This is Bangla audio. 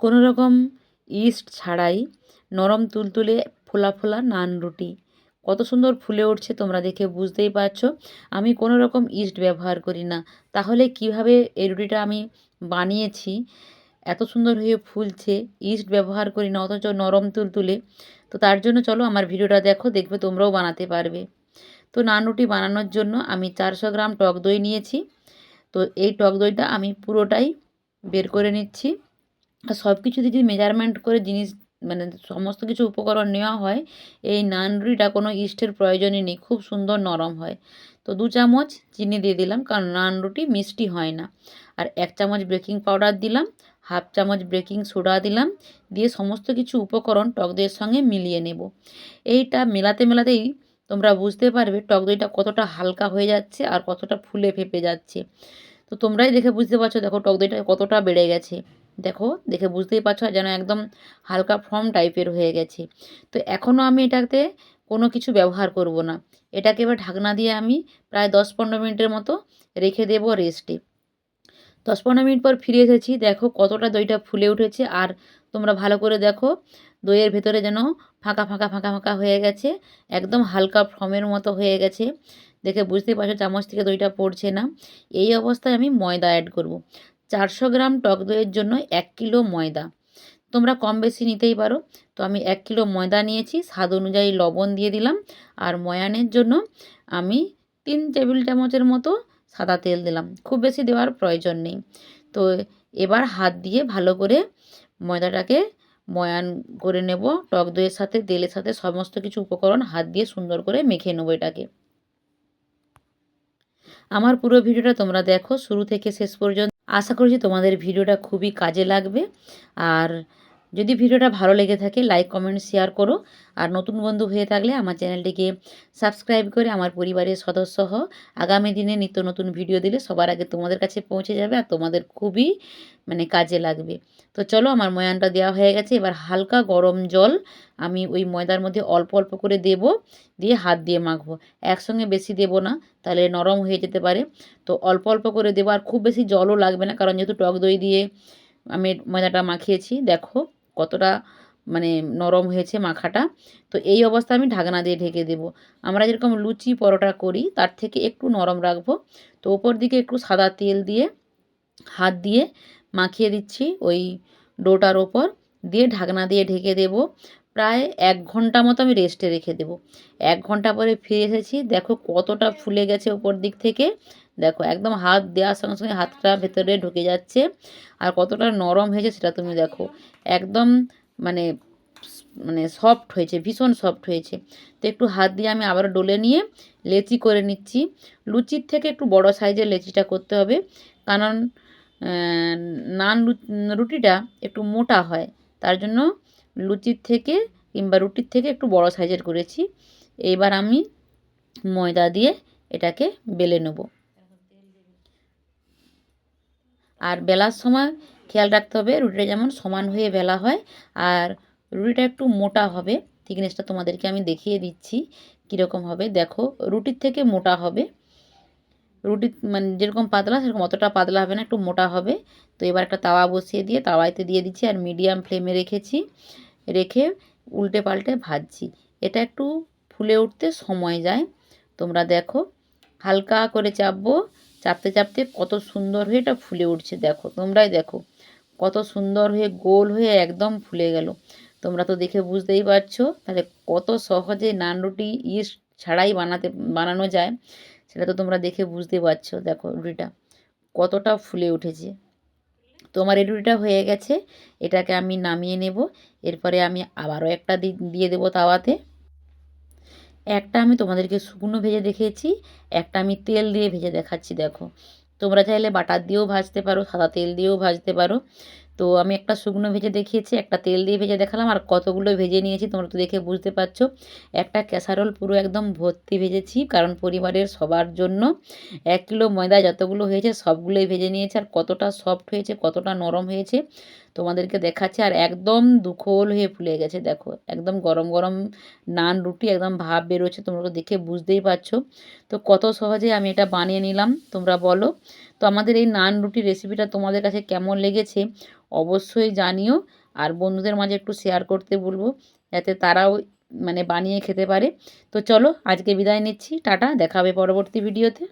কোনো রকম ইস্ট ছাড়াই নরম তুলতুলে ফোলা ফোলা নান রুটি। কত সুন্দর ফুলে উঠছে তোমরা দেখে বুঝতেই পারছ। আমি কোনো রকম ইস্ট ব্যবহার করি না। তাহলে কীভাবে এই রুটিটা আমি বানিয়েছি? এত সুন্দর হয়ে ফুলছে, ইস্ট ব্যবহার করি না, অথচ নরম তুলতুলে। তো তার জন্য চলো আমার ভিডিওটা দেখো, দেখবে তোমরাও বানাতে পারবে। তো নান রুটি বানানোর জন্য আমি চারশো গ্রাম টক দই নিয়েছি। তো এই টক দইটা আমি পুরোটাই বের করে নিচ্ছি। সব কিছু যদি মেজারমেন্ট করে জিনিস মানে সমস্ত কিছু উপকরণ নেওয়া হয়, এই নান রুটিটা কোনো ইস্টের প্রয়োজনই নেই, খুব সুন্দর নরম হয়। তো দু চামচ চিনি দিয়ে দিলাম, কারণ নান রুটি মিষ্টি হয় না। আর এক চামচ বেকিং পাউডার দিলাম, হাফ চামচ বেকিং সোডা দিলাম, দিয়ে সমস্ত কিছু উপকরণ টক দইয়ের সঙ্গে মিলিয়ে নেব। এইটা মেলাতে মেলাতেই তোমরা বুঝতে পারবে টক দইটা কতটা হালকা হয়ে যাচ্ছে আর কতটা ফুলে ফেপে যাচ্ছে। তো তোমরাই দেখে বুঝতে পারছ, দেখো টক দইটা কতটা বেড়ে গেছে। দেখো, দেখে বুঝতেই পারছ যেন একদম হালকা ফর্ম টাইপের হয়ে গেছে। তো এখনও আমি এটাতে কোনো কিছু ব্যবহার করব না। এটাকে এবার ঢাকনা দিয়ে আমি প্রায় দশ পনেরো মিনিটের মতো রেখে দেবো রেস্টে দশ পনেরো মিনিট পর ফিরে এসেছি, দেখো কতটা দইটা ফুলে উঠেছে। আর তোমরা ভালো করে দেখো, দইয়ের ভেতরে যেন ফাঁকা ফাঁকা ফাঁকা ফাঁকা হয়ে গেছে, একদম হালকা ফর্মের মতো হয়ে গেছে। দেখে বুঝতেই পারছ চামচ থেকে দইটা পড়ছে না। এই অবস্থায় আমি ময়দা অ্যাড করব। চারশো গ্রাম টক দইয়ের জন্য এক কিলো ময়দা। তোমরা কম বেশি নিতেই পারো। তো আমি এক কিলো ময়দা নিয়েছি, স্বাদ অনুযায়ী লবণ দিয়ে দিলাম। আর ময়ানের জন্য আমি তিন টেবিল চামচের মতো সাদা তেল দিলাম। খুব বেশি দেওয়ার প্রয়োজন নেই। তো এবার হাত দিয়ে ভালো করে ময়দাটাকে ময়ান করে নেব। টক দইয়ের সাথে, তেলের সাথে সমস্ত কিছু উপকরণ হাত দিয়ে সুন্দর করে মেখে নেব এটাকে। আমার পুরো ভিডিওটা তোমরা দেখো। শুরু থেকে শেষ পর্যন্ত আশা করছি তোমাদের ভিডিওটা খুবই কাজে লাগবে। আর যদি ভিডিওটা ভালো লেগে থাকে লাইক কমেন্ট শেয়ার করো। আর নতুন বন্ধু হয়ে থাকলে আমার চ্যানেলটিকে সাবস্ক্রাইব করে আমার পরিবারের সদস্য হও। আগামী দিনে নিত্য নতুন ভিডিও দিলে সবার আগে তোমাদের কাছে পৌঁছে যাবে আর তোমাদের খুবই মানে কাজে লাগবে। তো চলো, আমার ময়ানটা দেওয়া হয়ে গেছে। এবার হালকা গরম জল আমি ওই ময়দার মধ্যে অল্প অল্প করে দেব। দিয়ে হাত দিয়ে মাখবো। একসঙ্গে বেশি দেব না, তাহলে নরম হয়ে যেতে পারে। তো অল্প অল্প করে দেবো। আর খুব বেশি জলও লাগবে না, কারণ যেহেতু টক দই দিয়ে আমি ময়দাটা মাখিয়েছি, দেখো। কতটা মানে নরম হয়েছে মাখাটা, তো এই অবস্থা আমি ঢাকনা দিয়ে ঢেকে দেব। আমরা যেরকম লুচি পরোটা করি, তার থেকে একটু নরম রাখব। তো ওপর দিকে একটু সাদা তেল দিয়ে, হাত দিয়ে মাখিয়ে দিচ্ছি ওই ডোটার ওপর। দিয়ে ঢাকনা দিয়ে ঢেকে দেব। প্রায় এক ঘণ্টা মতো আমি রেস্টে রেখে দেব। এক ঘণ্টা পরে ফিরে এসেছি, দেখো কতটা ফুলে গেছে ওপর দিক থেকে। দেখো একদম হাত দেওয়ার সঙ্গে সঙ্গে হাতটা ভেতরে ঢুকে যাচ্ছে আর কতটা নরম হয়েছে সেটা তুমি দেখো। একদম মানে মানে সফট হয়েছে, ভীষণ সফট হয়েছে। তো একটু হাত দিয়ে আমি আবার ডলে নিয়ে লেচি করে নিচ্ছি। লুচির থেকে একটু বড় সাইজের লেচিটা করতে হবে। কারণ নান রুটিটা একটু মোটা হয়। তার জন্য লুচির থেকে কিংবা রুটির থেকে একটু বড় সাইজের করেছি। এইবার আমি ময়দা দিয়ে এটাকে বেলে নেব। আর বেলার সময় খেয়াল রাখতে হবে, রুটিটা যেমন সমান হয়ে বেলা হয় আর রুটিটা একটু মোটা হবে। থিকনেসটা তোমাদেরকে আমি দেখিয়ে দিচ্ছি কীরকম হবে। দেখো, রুটির থেকে মোটা হবে। রুটি মানে যেরকম পাতলা, সেরকম অতটা পাতলা হবে না, একটু মোটা হবে। তো এবার একটা তাওয়া বসিয়ে দিয়ে, তাওয়াইতে দিয়ে দিচ্ছি আর মিডিয়াম ফ্লেমে রেখেছি। রেখে উল্টে পাল্টে ভাজছি। এটা একটু ফুলে উঠতে সময় যায়। তোমরা দেখো, হালকা করে চাপবো, চাপতে চাপতে কত সুন্দর হয়ে এটা ফুলে উঠছে, দেখো। তোমরাই দেখো, কত সুন্দর হয়ে, গোল হয়ে একদম ফুলে গেল। তোমরা তো দেখে বুঝতেই পারছ, তাহলে কত সহজে নান রুটি ইস্ট ছাড়াই বানাতে, বানানো যায়। সেটা তো তোমরা দেখে বুঝতে পারছ, দেখো রুটিটা। কতটা ফুলে উঠেছে। তো আমার এই রুটিটা হয়ে গেছে, এটাকে আমি নামিয়ে নেব, এরপরে আমি আবারও একটা দিয়ে দেবো তাওয়াতে। একটা আমি তোমাদেরকে শুকনো ভেজে দেখিয়েছি, একটা আমি তেল দিয়ে ভেজে দেখাচ্ছি, দেখো। তোমরা চাইলে বাটার দিয়েও ভাজতে পারো, সাদা তেল দিয়েও ভাজতে পারো। তো আমি একটা শুকনো ভেজে দেখিয়েছি, একটা তেল দিয়ে ভেজে দেখালাম, আর কতগুলো ভেজে নিয়েছি তোমরা তো দেখে বুঝতে পারছ। একটা ক্যাসারোল পুরো একদম ভর্তি ভেজেছি, কারণ পরিবারের সবার জন্য। এক কিলো ময়দা যতগুলো হয়েছে সবগুলোই ভেজে নিয়েছে, আর কতটা সফট হয়েছে, কতটা নরম হয়েছে তোমাদেরকে দেখাচ্ছে, আর একদম দুখোল হয়ে ফুলে গেছে, দেখো। একদম গরম গরম নান রুটি, একদম ভাব বেরোচ্ছে, তোমরা তো দেখে বুঝতেই পারছ। তো কত সহজে আমি এটা বানিয়ে নিলাম, তোমরা বলো। তো আমাদের এই নান রুটি রেসিপিটা তোমাদের কাছে কেমন লেগেছে অবশ্যই জানিও। আর বন্ধুদের মাঝে একটু শেয়ার করতে বলব, যাতে তারাও মানে বানিয়ে খেতে পারে। তো চলো আজকে বিদায় নিচ্ছি, টাটা দেখাবে পরবর্তী ভিডিওতে